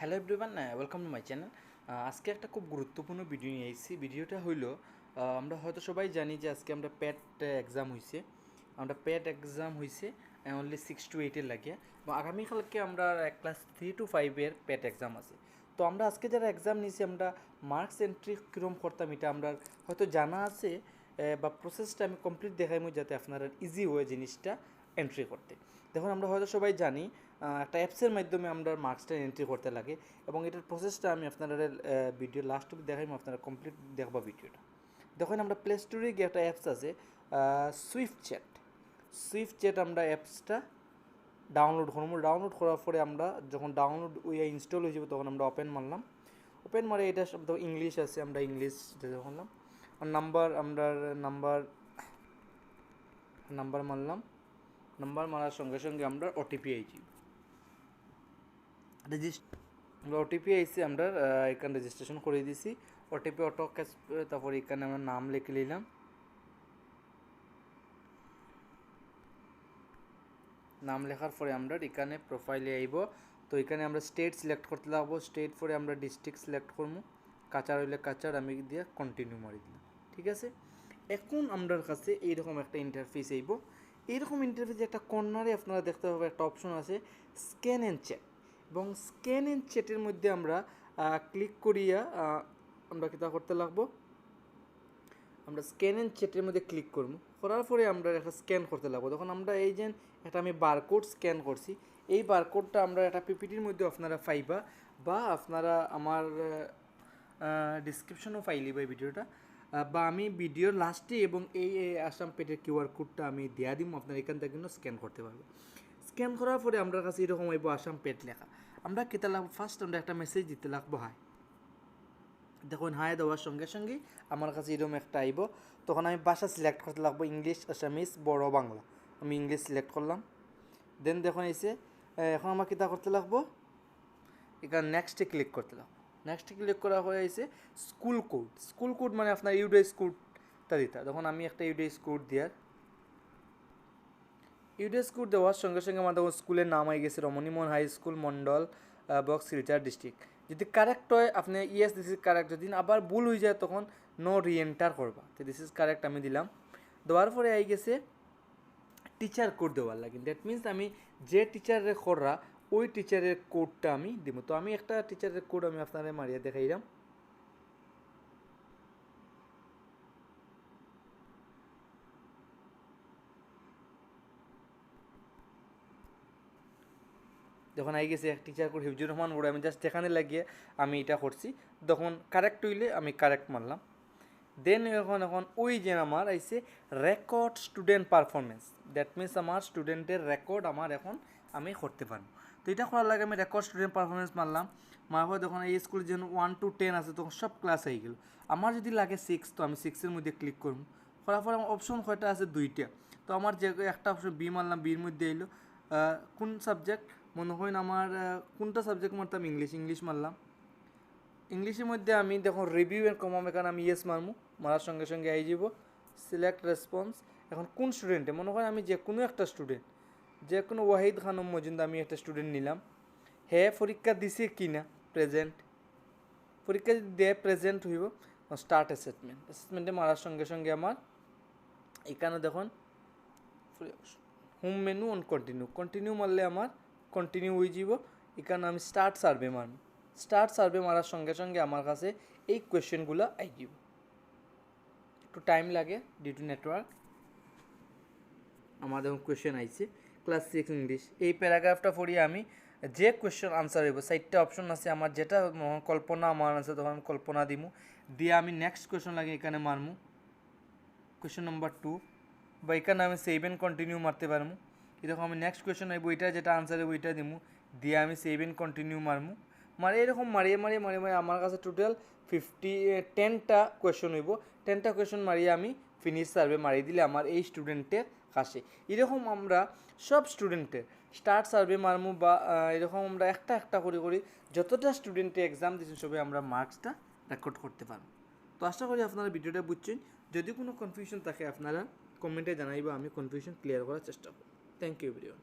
Hello everyone welcome to my channel আজকে একটা খুব গুরুত্বপূর্ণ ভিডিও নিয়ে এসেছি ভিডিওটা হইল আমরা হয়তো সবাই জানি যে আজকে আমরা প্যাট এক্সাম হয়েছে আমরা প্যাট এক্সাম হয়েছে অনলি সিক্স টু এইটের লাগে। আগামীকালকে আমরা ক্লাস থ্রি টু ফাইভের প্যাট এক্সাম আছে। তো আমরা আজকে যারা এক্সাম নিয়েছি, আমরা মার্কস এন্ট্রি কীরকম করতাম, এটা আমরা হয়তো জানা আছে বা প্রসেসটা আমি কমপ্লিট দেখাইমু যাতে আপনারা ইজি হয় জিনিসটা এন্ট্রি করতে। দেখুন, আমরা হয়তো সবাই জানি একটা অ্যাপসের মাধ্যমে আমরা মার্কসটা এন্ট্রি করতে লাগে এবং এটার প্রসেসটা আমি আপনারা ভিডিও লাস্ট অব্দি দেখাইমু আপনারা কমপ্লিট দেখবা ভিডিওটা দেখুন, আমরা প্লে স্টোরে গিয়ে একটা অ্যাপস আছে সুইফট চ্যাট সুইফট চ্যাট আমরা অ্যাপসটা ডাউনলোড করব। ডাউনলোড করার পরে আমরা যখন ডাউনলোড ওই ইনস্টল হয়ে যাবে, তখন আমরা ওপেন মারলাম। ওপেন মারে এটা শব্দ ইংলিশ আছে, আমরা ইংলিশ করলাম আর নাম্বার আমরা নাম্বার নাম্বার মারলাম। নাম্বার মারার সঙ্গে সঙ্গে আমরা ওটিপি আইছি। রেজিস্ট আমরা ওটিপি আইসি আমরা এখানে রেজিস্ট্রেশন করে দিছি। ওটিপি অটো ক্যাশ তারপর এখানে আমরা নাম লিখে নিলাম। নাম লেখার পরে আমরা এখানে প্রোফাইলে আইব। তো এখানে আমরা স্টেট সিলেক্ট করতে লাগবো। স্টেট পরে আমরা ডিস্ট্রিক্ট সিলেক্ট করব। কাচার হইলে কাচার আমি দিয়ে কন্টিনিউ মারি দিলাম। ঠিক আছে? এখন আমরার কাছে এইরকম একটা ইন্টারফেস আইব। এইরকম ইন্টারফেসে একটা কর্নারে আপনারা দেখতে পাবেন, একটা অপশন আছে স্ক্যান অ্যান্ড চ্যাট এবং স্ক্যান অ্যান্ড চ্যাটের মধ্যে আমরা ক্লিক করিয়া আমরা কিতা করতে লাগবো? আমরা স্ক্যান অ্যান্ড চ্যাটের মধ্যে ক্লিক করব। করার পরে আমরা একটা স্ক্যান করতে লাগবো। তখন আমরা এই যে একটা আমি বারকোড স্ক্যান করছি, এই বারকোডটা আমরা একটা পিপিটির মধ্যে আপনারা পাইবা বা আপনারা আমার ডিসক্রিপশনও পাইলিবা এই ভিডিওটা বা আমি ভিডিওর লাস্টে এবং এই আসাম পেটের কিউআর কোডটা আমি দেওয়া দিব আপনার এখান থেকে কিন্তু স্ক্যান করতে পারবে স্ক্যান করার পরে আমরা কাছে এরকম আইব আসাম পেট লেখা। আমরা কেতে লাগবো ফার্স্ট আমরা একটা মেসেজ দিতে লাগবো, হাই। দেখুন, হাই দেওয়ার সঙ্গে সঙ্গে আমার কাছে এরকম একটা আইব। তখন আমি ভাষা সিলেক্ট করতে লাগবো ইংলিশ আসামিস বড় বাংলা। আমি ইংলিশ সিলেক্ট করলাম। দেন দেখুন এসে এখন আমার কিতা করতে লাগবো? এখানে নেক্সটে ক্লিক করতে লাগবো। নেক্সটে ক্লিক করা হয়ে এসে স্কুল কোড স্কুল কোড মানে আপনার ইউডিএস কোডটা দিতে। তখন আমি একটা ইউডিএস কোড দেওয়ার ইউডিএস কোড দেওয়ার সঙ্গে সঙ্গে আমার তখন স্কুলের নাম হয়ে গেছে রমণীমোহন হাই স্কুল মন্ডল বক্স শিলচর ডিস্ট্রিক্ট যদি কারেক্ট হয়, আপনি ইয়েস দিস ইজ কারেক্ট যদি আবার ভুল হয়ে যায়, তখন নো রিএন্টার করবা। তো দিস ইজ কারেক্ট আমি দিলাম। দেওয়ার পরে আই গেছে টিচার কোড দেওয়ার লাগে। দ্যাট মিন্স আমি যে টিচারের কররা ওই টিচারের কোডটা আমি দিব। তো আমি একটা টিচারের কোড আমি আপনাদের মারিয়া দেখাইলাম। যখন আই গেছে, এক টিচার কোড হিফজুর রহমান বড়, আমি জাস্ট যেখানে লাগিয়ে আমি এটা করছি। তখন কারেক্ট হইলে আমি কারেক্ট মারলাম। দেন এখন এখন ওই যে আমার আইসে record student performance that means আমার স্টুডেন্টের রেকর্ড আমার এখন আমি করতে পারব। তো এটা করার লাগে আমি রেকর্ড স্টুডেন্ট পারফরমেন্স মারলাম। মারার পর যখন এই স্কুলে যেন ওয়ান টু টেন আছে, তখন সব ক্লাস হয়ে গেল। আমার যদি লাগে সিক্স তো আমি সিক্সের মধ্যে ক্লিক করব। করার পর আমার অপশন কয়টা আছে? দুইটা। তো আমার যে একটা অপশন বি মারলাম বির মধ্যে এলো। কোন সাবজেক্ট মনে হয় না আমার কোনটা সাবজেক্ট মারতাম? ইংলিশ ইংলিশ মারলাম। ইংলিশের মধ্যে আমি দেখুন রিভিউ এর কমাম এখানে আমি ইয়েস মারমু। মারার সঙ্গে সঙ্গে আই যাব। সিলেক্ট রেসপন্স এখন কোন স্টুডেন্টে মনে করেন আমি যে কোনো একটা স্টুডেন্ট যে কোনো ওয়াহিদ খানম মজুমদার আমি একটা স্টুডেন্ট নিলাম। হে পরীক্ষা দিছে কি না? প্রেজেন্ট পরীক্ষা যদি দেয় প্রেজেন্ট হইব। স্টার্ট অ্যাসেসমেন্ট অ্যাসেসমেন্টে মারার সঙ্গে সঙ্গে আমার এখানে দেখুন home menu on continue continue মারলে আমার কন্টিনিউ হয়ে যাব এখানে আমি স্টার্ট সার্ভে মারব। স্টার্ট সার্ভে মারার সঙ্গে সঙ্গে আমার কাছে এই কোয়েশ্চেনগুলো আই যাব একটু টাইম লাগে ডিউ টু নেটওয়ার্ক আমার দেখুন কোয়েশ্চেন আইছে ক্লাস সিক্স ইংলিশ এই প্যারাগ্রাফটা পড়িয়ে আমি যে কোয়েশ্চেন আনসার হইব, চারটা অপশন আছে, আমার যেটা কল্পনা আমার আছে, তখন আমি কল্পনা দিমু। দিয়ে আমি নেক্সট কোয়েশ্চেন লাগে এখানে মারমু। কোয়েশ্চেন নাম্বার টু বা এখানে আমি সেভ এন্ড কন্টিনিউ মারতে পারব এরকম আমি নেক্সট কোয়েশ্চেন আইব ওইটা যেটা আনসার হইব ওইটা দিমু। দিয়ে আমি সেভ এন্ড কন্টিনিউ মারমু। মারে এরকম মারিয়ে মারিয়ে মারিয়ে মারিয়ে, আমার কাছে টোটাল ফিফটি টেনটা কোয়েশ্চন হইব। টেনটা কোয়েশ্চন মারিয়ে আমি ফিনিশ সার্ভে মারিয়ে দিলে আমার এই স্টুডেন্টের কাছে। এরকম আমরা সব স্টুডেন্টের স্টার্ট সার্ভে মারমু বা এরকম আমরা একটা একটা করে করি যতটা স্টুডেন্টে এক্সাম দিচ্ছেন সবাই আমরা মার্কসটা রেকর্ড করতে পারব। তো আশা করি আপনারা ভিডিওটা বুঝছেন। যদি কোনো কনফিউশন থাকে আপনারা কমেন্টে জানাইবা, আমি কনফিউশন ক্লিয়ার করার চেষ্টা করব। Thank you everyone